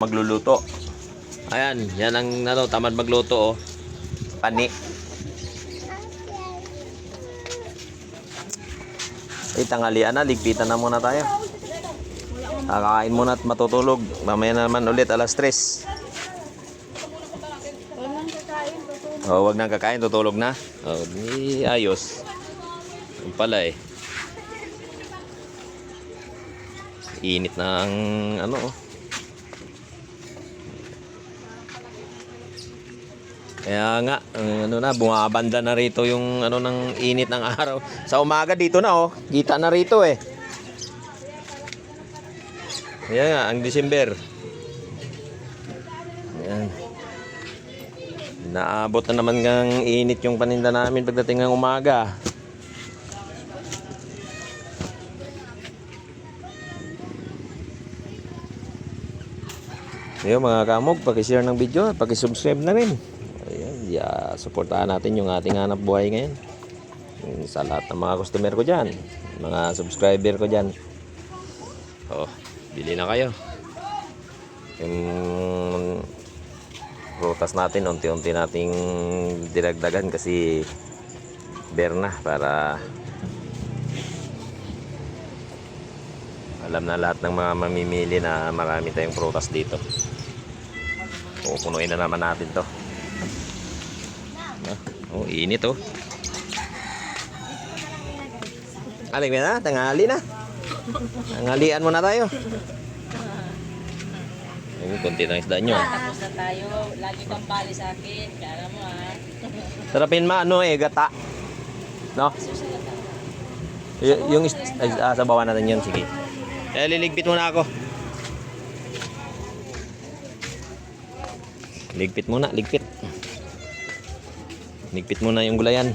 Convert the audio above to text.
magluluto. Ayan, yan ang ano, tamad magluto oh. Pani. Eh, tanghalian na, ligpitan na muna tayo. Kakain muna at matutulog. Mamaya na naman ulit, alas 3. Oh, wag nang kakain, tutulog na. Oh, di ayos. Yung pala eh. Init na ang ano oh. Kaya nga, ano na, bumabanda na rito yung ano ng init ng araw. Sa umaga dito na oh, kita na rito eh. Kaya nga, ang December. Ayan. Naabot na naman ng init yung paninda namin pagdating ng umaga. Ayun mga kamog, pakishare ng video at pakisubscribe na rin. Ayan, yeah, supportahan natin yung ating hanap buhay ngayon. Sa lahat ng mga customer ko dyan, mga subscriber ko dyan. Oh, bili na kayo. Yung prutas natin, unti-unti nating dinagdagan kasi berna para alam na lahat ng mga mamimili na marami tayong prutas dito. Pupunuin na naman natin to. Oh, init oh. Aling na, tanghali na. Tanghalian muna tayo. Ayun, konti ng isda nyo. Tapos na tayo. Lagi kang bali sa akin. Kaya mo ha. Sarapin ma, ano eh, gata. No? Y- yung is- ay, ah, sabawan natin yun, sige. Eh, liligpit muna ako. Ligpit muna, ligpit. Ligpit muna yung gulayan.